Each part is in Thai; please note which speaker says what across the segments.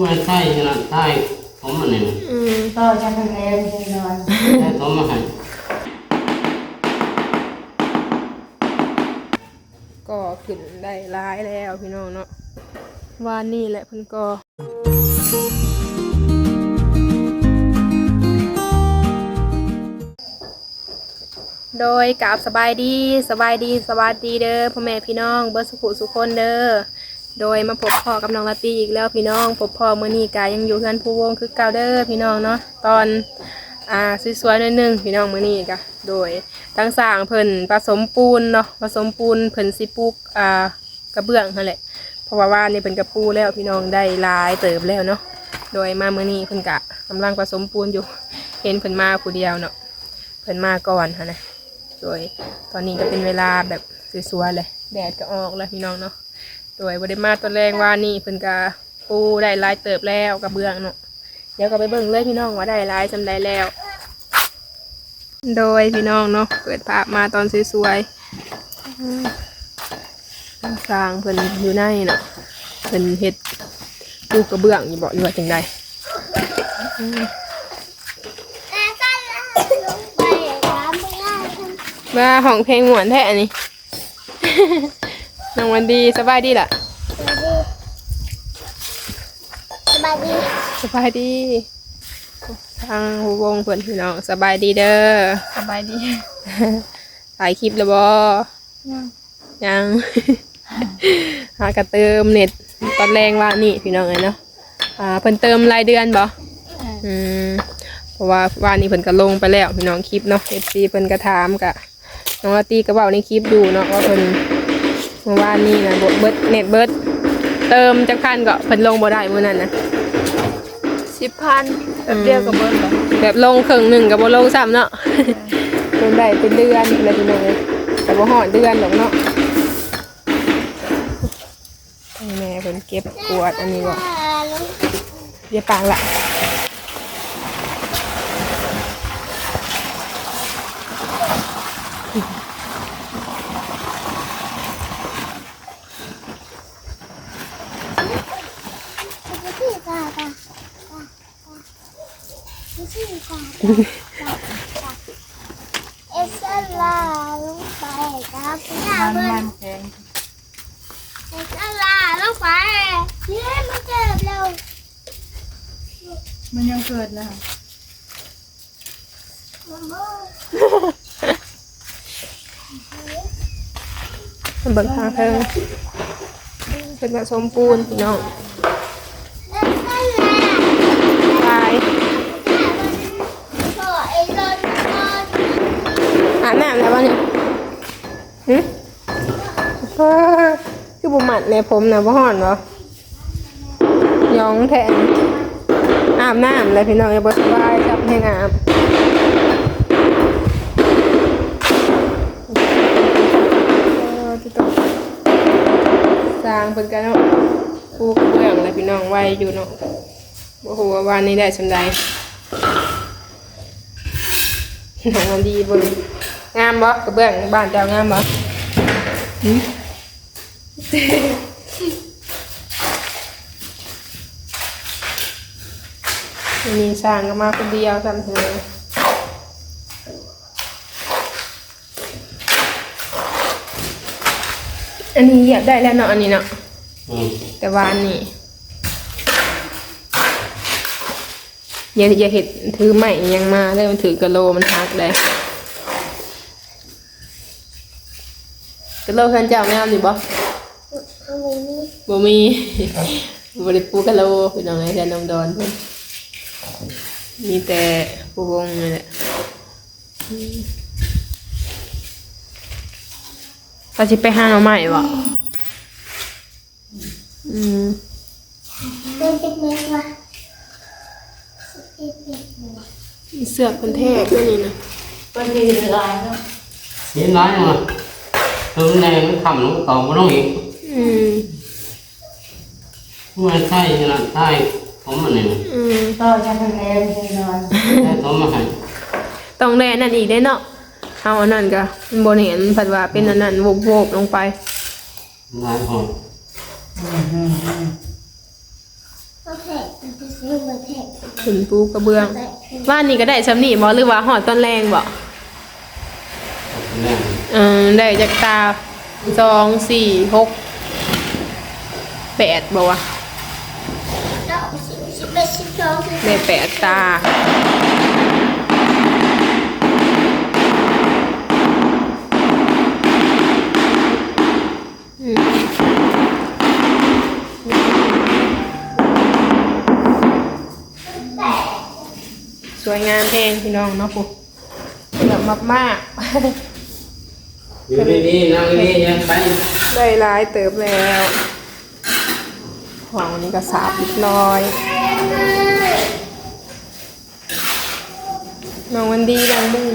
Speaker 1: ไม่ใช่ขนาดใต้ผมมันนี่
Speaker 2: อืม
Speaker 3: ก็จะทำแล้วที่นอน
Speaker 1: ใต้ผมมาให้
Speaker 2: ก็ขึ้นได้ร้ายแล้วพี่น้องเนาะวานนี่แหละเพิ่นก็โดยกราบสบายดีสบายดีสวัสดีเด้อพ่อแม่พี่น้องเบิร์สุขุสุคนเด้อ โดยมาพบพ่อกับน้องลาตีอีกแล้วพี่น้องพบพ่อเมื่อนี้กายังอยู่เพื่อนผู้วงคือเก่าเด้อพี่น้องเนาะตอนอ่าสวยๆหนิดนึงพี่น้องเมื่อนี้กะโดยทั้งสร้างเพิ่นผสมปูนเนาะผสมปูนเพิ่นสิปลูกอ่ากระเบื้องนั่นแหละเพราะว่าว่านี่เพิ่นกระปูแล้วพี่น้องได้ลายเติบแล้วเนาะโดยมาเมื่อนี้เพิ่นกะกำลังผสมปูนอยู่ เห็นเพิ่นมาผู้เดียวเนาะเพิ่นมาก่อนหั่นนะโดยตอนนี้ก็เป็นเวลาแบบสวยๆเลยแดดก็ออกแล้วพี่น้องเนาะ โดยบริมาตอนแรงว่านี่เพิ่นก็ปูได้หลายเติบแล้วกระเบื้องเนาะเดี๋ยวก็ไปเบิ่งเลยพี่น้องว่าได้หลายจำได้แล้ว โดยพี่น้องเนาะเปิดภาพมาตอนสวยๆอืมสร้างเพิ่นอยู่ในเนาะเพิ่นเฮ็ดปูกระเบื้องอยู่บ่หรือว่าจังใด
Speaker 3: แต่ก็ลงไปรับไม่ได้
Speaker 2: ว่าห้องเพลงหมวนแท้อันนี้ น้องวันดีสบายดีล่ะ
Speaker 3: สบายดี
Speaker 2: สบายดี ทางหูวงเพื่อนพี่น้องสบายดีเด้อ
Speaker 3: สบายดี
Speaker 2: ถ่ายคลิปแล้วบอยังหากระเติมเน็ตตอนแรงว่านี่พี่น้องเลยเนาะอ่าเพิ่นเติมรายเดือนบ่อืมเพราะว่าว่านี่เพิ่นก็ลงไปแล้วพี่น้องคลิปเนาะ FC เพิ่นก็ถามกะน้องลาตีก็เว้าในคลิปดูเนาะว่าเพิ่น เมื่อวานนี้นะบเบิดเน็ตเบิดเติมจักพันก็เพิ่นลงบ่ได้มื้อนั้นนะ
Speaker 3: สิบพันแบบเดียวกับเบิร์ดเหรอ
Speaker 2: แบบลงครึ่งหนึ่งกับบ่ลงซ้ำเนาะลงได้เป็นเดือนอะไรพี่น้องเลยแต่บ่หอดเดือนหรอกเนาะให้แม่เพิ่นเก็บกวาดอันนี้บ่เดี๋ยวปางละ
Speaker 3: ที่ตาตาที่ตา เอสลาลงไปครับหน้าเบิร์ดเอสลาลงไปเย้มันเกิดแล้ว
Speaker 4: มันยังเกิดนะคะ
Speaker 3: มันโเบิ่
Speaker 2: งทางเทิงเป็นผสมปูนพี่น้อง ฮ้อคือบุหมัดเลยผมนะบ่ห่อนเหรอยองแทนอาบน้ำเลยพี่น้องอย่าบสบายจับให้น้ำเออที่ต้องสร้างเป็นกันเนาะปูกระเบื้องอะไรพี่น้องไว้อยู่เนาะบ่ฮู้ว่าวันนี้ได้สำใดหนังมันดีบิ่งงามบ่กระเบื้องบ้านเจ้างามบ่ หึวันนี้สร้างก็มาคนเดียวทำเถอะอันนี้เหยียบได้แล้วเนาะอันนี้เนาะ
Speaker 1: อืม
Speaker 2: แต่ว่าอันนี้อย่าอย่าเห็ดถือใหม่ยังมาเลยมันถือกะโลมันหักเล ยกะโลเพื่อนเจ้าไม่เอาหนิบ่
Speaker 3: เอาไว้นี่
Speaker 2: บ่มีบ่ได้ปูกะโลพี่น้องไอ้แค่น้องดอนเพิ่นมีแต่ปูวงนี่แหละอืมเราสิไปหาหน่อใหม่บ่อืม
Speaker 3: เป็นเด็กเมฆวะเป็นเด็กเมฆ
Speaker 2: เสือกคนแทกด้วยนี่นะ
Speaker 4: มันมีหลายเนาะ
Speaker 1: เห็นร้ายมา ถึงแรงมันขำลงต่อมาลงอีก
Speaker 2: อืม
Speaker 1: ไม่ใช่ขนาดใต้ผมมันเนี่ย
Speaker 2: อืม
Speaker 3: ก็จะทำแล้วที่นอน
Speaker 1: ใต้ผมมาให้
Speaker 2: ต้องแลนั่นอีกได้เนาะเอาอันนั้นก็บนเห็นผัดว่าเป็นอันนั้นโวกโวกๆลงไป
Speaker 1: ร้ายหอด
Speaker 3: โอเคซื้อมาแทก
Speaker 2: ขึ้นปูกระเบื้องว่านนี่ก็ได้สำนีบ่หรือว่าหอดต้นแรงบ่
Speaker 1: แม่
Speaker 2: เออได้จากตาสองสี่หกแปดบ่วะ
Speaker 3: เก้าสิบสิบเอ็ดสิบสองสิบ
Speaker 2: ได้แปดตาสวยงามเพลงพี่น้องเนาะปุ๊แบบมากมาก
Speaker 1: อยู่ดีๆนั่งดีๆยังไป
Speaker 2: ๆได้ร้ายเติบแล้วของวันนี้ก็สาบนิดน้อยน้องวันดีน้องมึง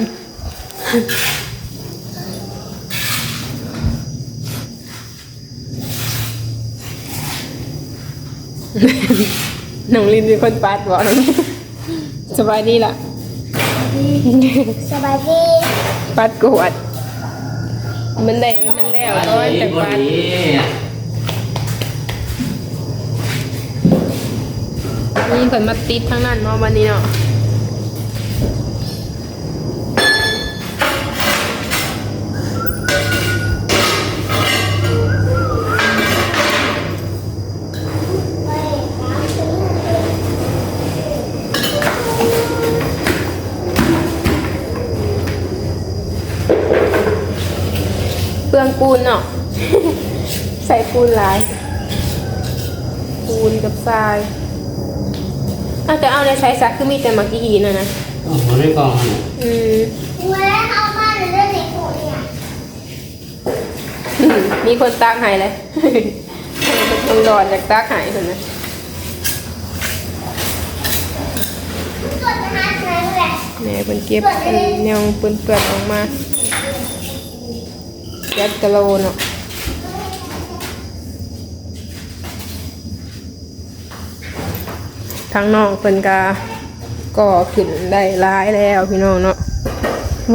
Speaker 2: น้องลินเป็นคนปัดบอกน้องสบายดีล่ะ
Speaker 3: สบายดี
Speaker 2: ปัดกวด มันได้มันแล้ว
Speaker 1: ไป
Speaker 2: ร้อ
Speaker 1: น
Speaker 2: แต่
Speaker 1: บ่
Speaker 2: ปัด
Speaker 1: ดี
Speaker 2: นี่เพิ่นมาติดทั้งนั้นเนาะวันนี้เนาะ ปลืองปูนเนาะ ใส่ปูนหลาย ปูนกับทรายอาจจะเอาในใช้ซักคือมีแต่มักกี้หินนะนะ
Speaker 1: โอ้โหในกล่องนี่
Speaker 2: อืม
Speaker 3: เมื่อเอามาเรื่องในถุงเนี่ย
Speaker 2: มีคนตักใหายเลยเป็นคนรอนจากตักใหายคนนะ
Speaker 3: ตรวจอาหารนั่นแหละ
Speaker 2: แม่เป็นเก็บอันแนวเปื่อนๆออกมา ยัดกะโลเนาะทางน้องเพิ่นกาก็ขึ้นได้ร้ายแล้วพี่น้องเนาะ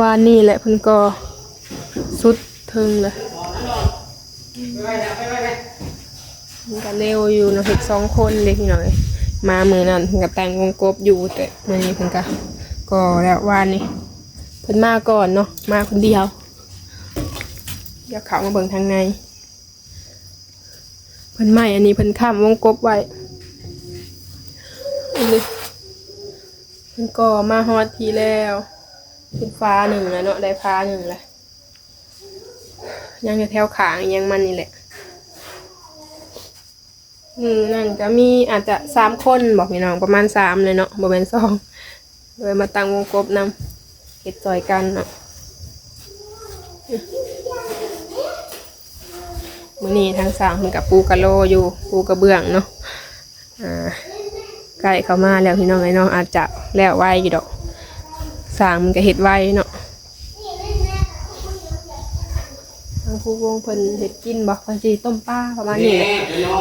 Speaker 2: วานนี่แหละเพิ่นก็สุดเทึงเลยมันก็เร็วอยู่นะเห็ดสองคนเล็กหน่อย มามือนั่นเพิ่นก็แต่งวงกบอยู่แต่มือนี้เพิ่นก็ก็แล้ววานนี้เพิ่นมาก่อนเนาะมาคนเดียว ดี๋ยวเขามาเบิ่งทางในเพิ่นไม่อันนี้เพิ่นข้ามวงกบไว้อันนี้เพิ่นก็มาฮอดทีแล้วเป็นฟ้าหนึ่งแล้วเนาะได้ฟ้าหนึ่งแล้วยังจะแถวขางยังมันนี่แหละอืมนั่นก็มีอาจจะสามคนบอกพี่น้องประมาณสามเลยเนาะบเป็นสองเลยมาตั้งวงกบนำเก็ดจอยกันเนาะ มื้อนี้ทางสามมันกับปูกะโลอยู่ปูกระเบื้องเนาะอ่าใกล้เข้ามาแล้วพี่น้องไอ้น้องอาจจะแล้วไวอยู่ดอกสร้างมันก็เห็ดไวเนาะทางผู้วงเพิ่นเห็ดกินบอกว่าสิต้มปลาประมาณนี้แหละ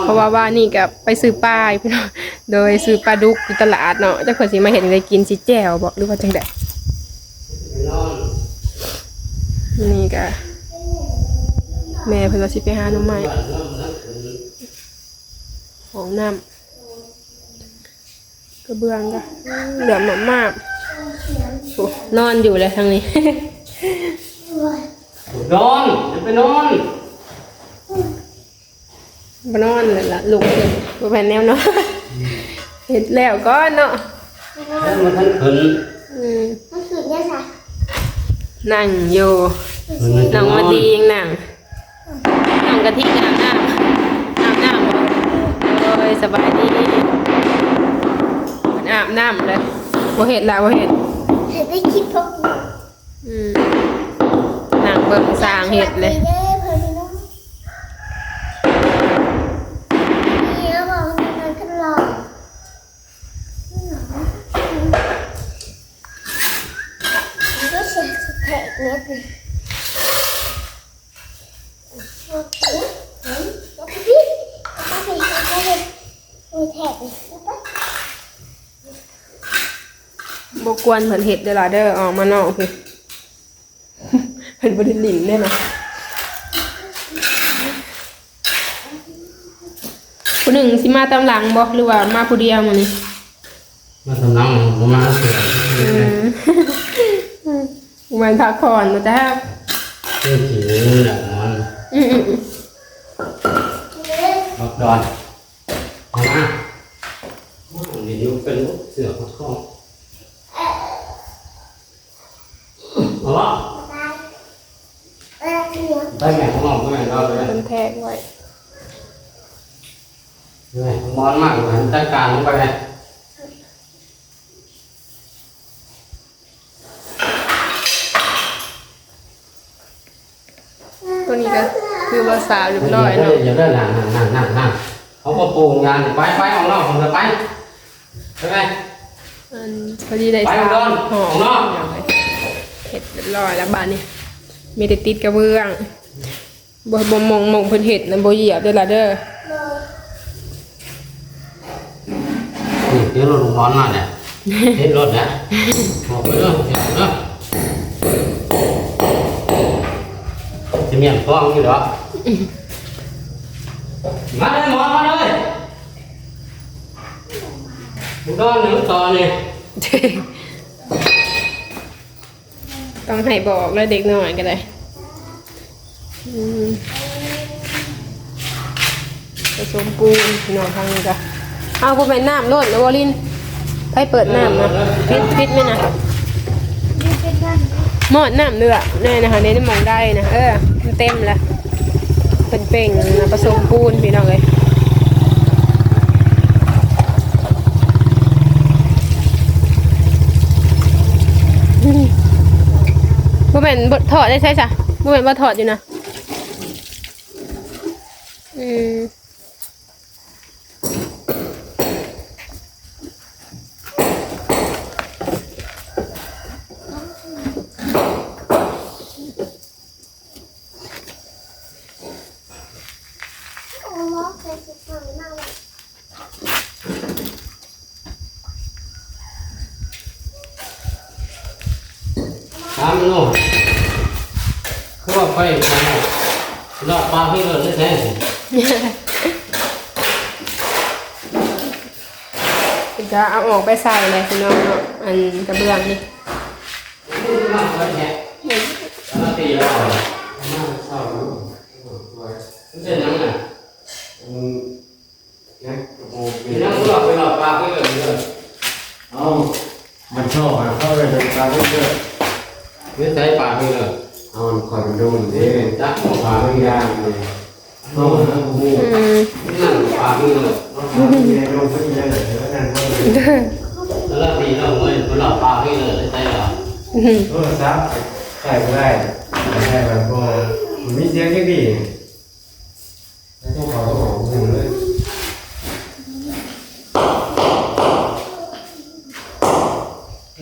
Speaker 2: เพราะว่าว่านี่กับไปซื้อปลาอยู่พี่น้องโดยซื้อปลาดุกอยู่ตลาดเนาะเจ้าคนสิมาเห็นเลยกินสิแจ่วบอกหรือว่าจังได
Speaker 1: นอน
Speaker 2: นี่ก็ แม่เพิ่นว่าสิไปหาหน่อไม้ของน้ำกระเบื้องก็เหลือมมากๆโอ้นอนอยู่เลยทางนี้
Speaker 1: นอนจะไปนอน
Speaker 2: บ่นอนเลยล่ะลุกขึ้นบ่แม่นแนวเนาะเฮ็ดแล้วก็เนาะ
Speaker 1: แล้วมันทันขึ้น
Speaker 2: อืม
Speaker 3: มันคือเนี่ยค่ะ
Speaker 2: นั่งอยู่
Speaker 1: มันจะ
Speaker 2: น้อง
Speaker 1: นอ
Speaker 2: มานดียังหนังน้อง กะทิอาบน้ำอาบน้ำบ่โอ้ยสบายดีมันอาบน้ำเลยบ่เห็ดละบ่เห็ด
Speaker 3: เห็นได้คิดพวกนี้
Speaker 2: อืมนั่งเบิ่งสร้างเห็ดเลย
Speaker 3: เด้อเพื่อนพี่น้องนี่แล้วบอกว่ามันกันหลอกมันก็เสียสเต็กเน็ตเลยโอเคเฮ้ยแล้วพี่ป้าไปทำอะไรโอ้ยแท็กเลยป้า
Speaker 2: บ่ก วนเพิ่นเห็ดเด้อล่ะเด้อออกมานอกพี่เพิ่นบ่ได้หลินเด้นะผู้หนึ่งสิมาตามหลังบ่หรือว่ามาผู้เดียวมื้อนี้
Speaker 1: มาทำน้ำผมมาเสือ
Speaker 2: อืมมันพักผ่อนมาจ้า
Speaker 1: เรื่องผีนี่แหละมัน
Speaker 2: อืมอืมอืม
Speaker 1: บักดอนเอามาเดี๋ยวเป็นเสือข้อ ข้อเอาละ
Speaker 3: เออเหนียว
Speaker 1: ได้แม่ของเราแม่เราเลย
Speaker 2: มันแทกไว้
Speaker 1: แม่มอนมากเลยจัดการลงไปเลย
Speaker 2: ตัวนี้ก็คือภาษาเรียบร้อยเนาะ
Speaker 1: อย่าเดินห่างห่างห่างห่างห่างเขาก็ปูงานไปไปของเราของเราไปไปไป
Speaker 2: อันพอดีได้
Speaker 1: ไป
Speaker 2: สาม
Speaker 1: ก่อน
Speaker 2: ห่อ
Speaker 1: ของนอก
Speaker 2: เห็ดเรียบร้อยแล้วบ้านนี้มีแต่ติดกระเบื้องบ่บ่มองมองเพิ่นเห็ดนะบ่เหยียบเด้อล่ะเด้อ
Speaker 1: นี่เดี๋ยวรถลุงพรมาเนี่ยเห็นรถเนี่ยออกไปเด้อเห็นเด้อจะมีอันฟ้องอยู่เหรอมาเลยหมอมาเลยมึงก็หนึ่งต่อนี่
Speaker 2: ต้องให้บอกแล้วเด็กหน่อยก็ได้อืมผสมปูนพี่น้องทางนี้จ้ะเอาบ่แม่นน้ำโลดนะวลินไผเปิดน้ำนะปิดปิดไหมนะ
Speaker 3: นี่เป็นนั่น
Speaker 2: หมอดน้ำเดือดนี่นะคะในนี่มองได้นะเออมันเต็มแล้วเป็นเป่งนะผสมปูนพี่น้องเลย แม่นบดถอดได้ใช่จ้ะบ่แม่นบ่ถอดอยู่นะอืม
Speaker 3: โอ้โหเคยสิฟังนั่ง
Speaker 1: ถามมันนู่นคือว่า ไปไปรอดปลาพี่เลยได้แท้
Speaker 2: จะเอาออกไปใส่เลยพี่น้องเนาะอันกระเบื้องนี่
Speaker 1: ตีแล้วมันเป็นยังไง
Speaker 5: เนี่ยโอ้
Speaker 1: มีนั่งรอดไปรอดปลาพี่เลยเลย
Speaker 5: เอามันชอบมันเข้าไปเป็นตาเพื่อน
Speaker 1: ไม่ใช่ปลาพี่เลย
Speaker 5: เอามันคอยมันดูมันดิ
Speaker 1: จัก
Speaker 5: ปลาไม่ยากเลยเอาทั้งคู่
Speaker 2: อืม
Speaker 1: นั่งปลาพี่เลย
Speaker 5: เอาปลาไม่ยากลงขึ้นเยอะเลยแล้วนั่นก็เลย
Speaker 1: แล้วตีเราเงินไปรอดปลาพี่เลยได้ใช่หรอ
Speaker 5: โทรศัพท์ใส่ไม่ได้ไม่ได้แบบพอมันมีเสียงยังดีแล้วต้องขอต้องขอหูเลย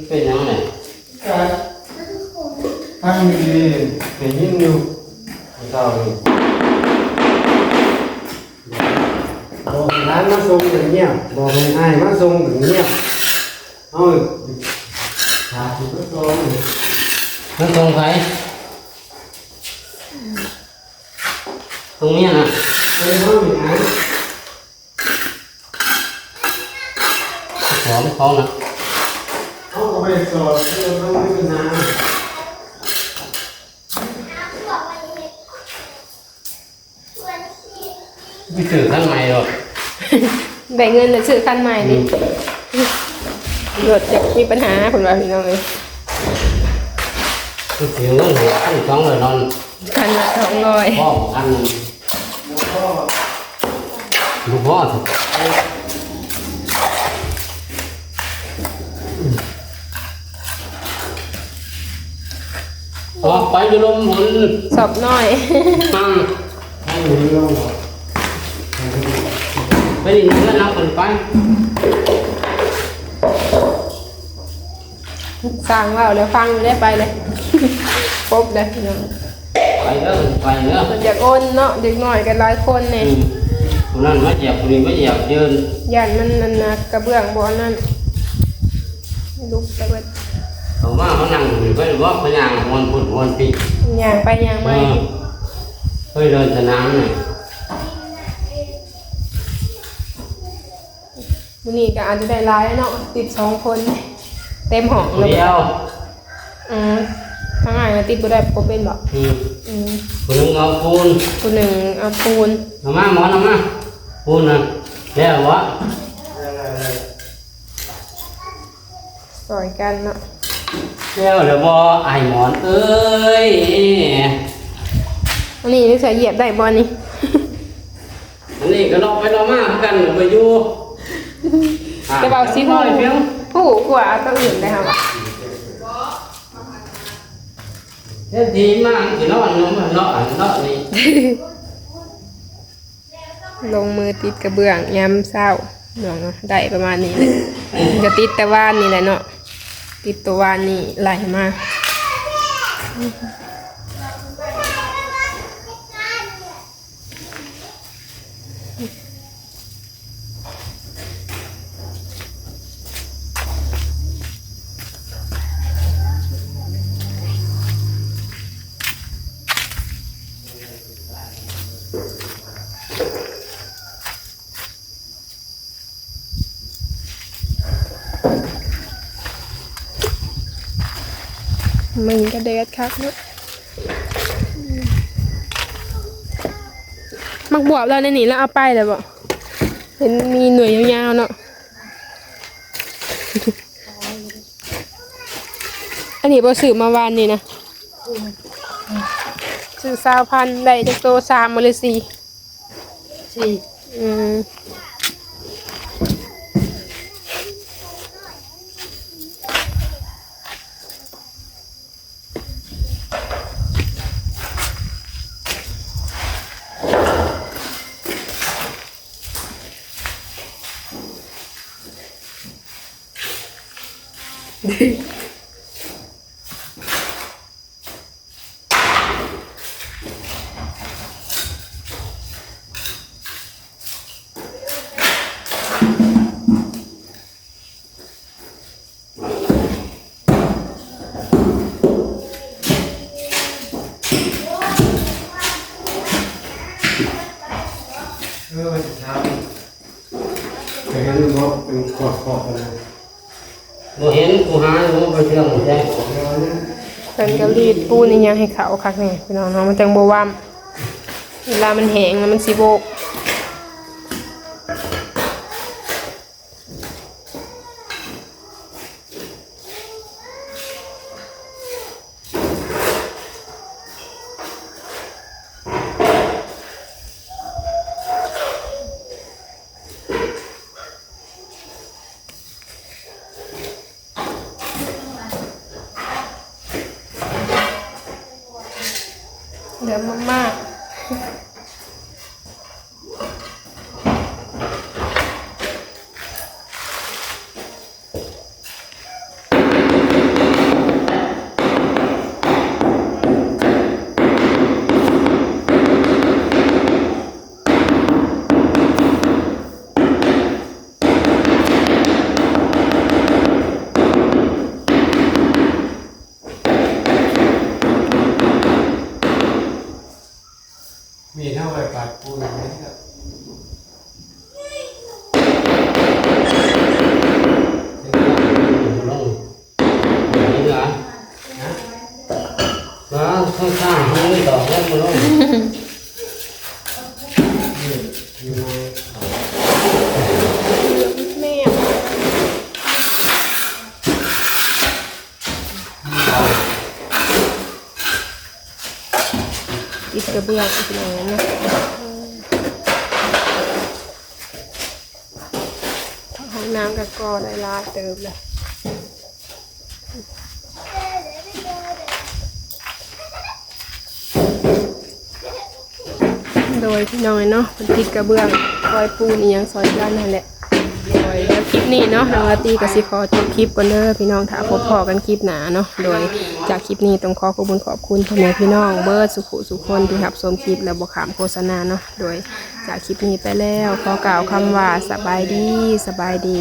Speaker 1: เป็นยังไง
Speaker 5: ถ้า มีเห็นยิ่งอยู่เต่าเลยบอกร้านมาส่งอย่างเงี้ยบอกให้อ้ายมาส่งอย่างเงี้ยเอาหาที่ก็ส่ง
Speaker 1: นั่นตรงใครตรงนี้นะ
Speaker 5: เออเขาอย่างนั้น
Speaker 1: ขอ ไม่เขานะ
Speaker 5: เขาก็ไปสอบเรื่องเขาไม่เป็นนาน
Speaker 1: ไม่ถือข้างในหรอก
Speaker 2: แบ่งเงินหรือซื้อคันใหม่ดิรถจะมีปัญหาผมว่าพี่น้องเลย
Speaker 1: ไม่ถือเงินหัวขั้นสองเลยนอน
Speaker 2: คันละสองร้อย
Speaker 1: พ่ออันหนึ่ง
Speaker 5: แล้วก็
Speaker 1: ลูกพ่อสิออกไปดูลมหมุน
Speaker 2: สอบน้อย
Speaker 1: นั่ง
Speaker 5: ให้หนูลงหรอ
Speaker 1: ไปดิเพื่อนนับกันไป
Speaker 2: สั่งว่าแล้วฟังอยู่ได้ไปเลยครบเลยพี่น้อง
Speaker 1: ไปเด้อไปเด้อ
Speaker 2: มันอยากโอนเนาะเด็กหน่อยกันหลายคนเนี่ย
Speaker 1: อืมคนนั้นมาเหยียบคนนี้มาเหยียบยืน
Speaker 2: ยันมันนั่นนะกระเบื้องบอนนั่นลุกไปเบิด
Speaker 1: เขามาเขานั่งอยู่ไปว่าพยางวนพุ่นวนปี
Speaker 2: ย่างไปย่าง
Speaker 1: เอ
Speaker 2: มา
Speaker 1: อเฮ้ยเดินสนามหน่อย
Speaker 2: บ วันนี้ก็อาจจะได้หลายเนาะติดสองคน เต็มห้อง
Speaker 1: เดียว
Speaker 2: อืมทั้งงานก็ติดบ่ได้บ่เป็นบ่
Speaker 1: อืม
Speaker 2: อืม
Speaker 1: คนนึงเอาปูน
Speaker 2: คนหนึ่งเอาปูน
Speaker 1: เอามาหมอนเอามาปูนน่ะแล้ววะ
Speaker 2: สอยกันเนาะ
Speaker 1: แล้วเดี๋ยวบ่ไอหมอนเอ้ย
Speaker 2: อันนี้นี่ใส่เหยียบได้บ่นี่
Speaker 1: อันนี้ก็ลองไปลองมาคือกันไปอยู่
Speaker 2: จะเบาซิ
Speaker 1: ห
Speaker 2: หู
Speaker 1: น่อยเพียง
Speaker 2: ผู้กว่าตัวอื่นได้ค่ะ
Speaker 1: เฮ็ดดีมากสิเนาะเนาะเนาะเนาะนี่
Speaker 2: ลงมือติดกระเบื้องยามเช้าเนาะเนาะได้ประมาณนี้แหละจะติดแต่ว่านนี่แหละเนาะติดตัวว่านนี่ไหลมา มันก็เด็ดคักเนาะมักบวบแล้วในนี่แล้วเอาไปเลยบ่เห็นมีหน่วยยาวๆเนาะ อันนี้บ่ซื้อมาวานนี่นะซื้อสาวพันได้จักโตสามมาเลยสี่
Speaker 4: สี่
Speaker 2: อืม
Speaker 5: เออมันจะทำ เห็นบ่เป็นขอดๆอะไร
Speaker 1: บ่เห็นกูหาอยู่ไปเชื่องแจ้ง
Speaker 5: แล้วเนี่ย
Speaker 2: เพิ่นก็รีดปูนอีหยังให้เขาคักแน่พี่น้องเนาะมันจังบ่ว่ํเวลามันแห้งแล้วมันสิโบก เหลื
Speaker 5: ไหร่ปาดปูนไหมครับ
Speaker 1: ลงนี่ล่ะแล้วข้างๆให้ดอกแล้วมันลง
Speaker 5: อยู่ใน
Speaker 2: แม่ติดกระเบื้องอีกอย่างนั้นนะห้องน้ำกับกอได้ลาเติมเลยโดยพี่น้อยเนาะเป็นติกกระเบื้องซอยปูนอีหยังซอยด้านนั่นแหละ คลิปนี้เนาะน้องอาตีกับสิขอจบคลิปก่อนเด้อพี่น้องถ้าพบพอกันคลิปหนาเนาะโดยจากคลิปนี้ต้องขอขอบคุณขอบคุณพ่อแม่พี่น้องเบิร์ดสุขุสุขคนที่รับชมคลิปและบอกขามโฆษณาเนาะโดยจากคลิปนี้ไปแล้วขอกล่าวคำว่าสบายดีสบายดี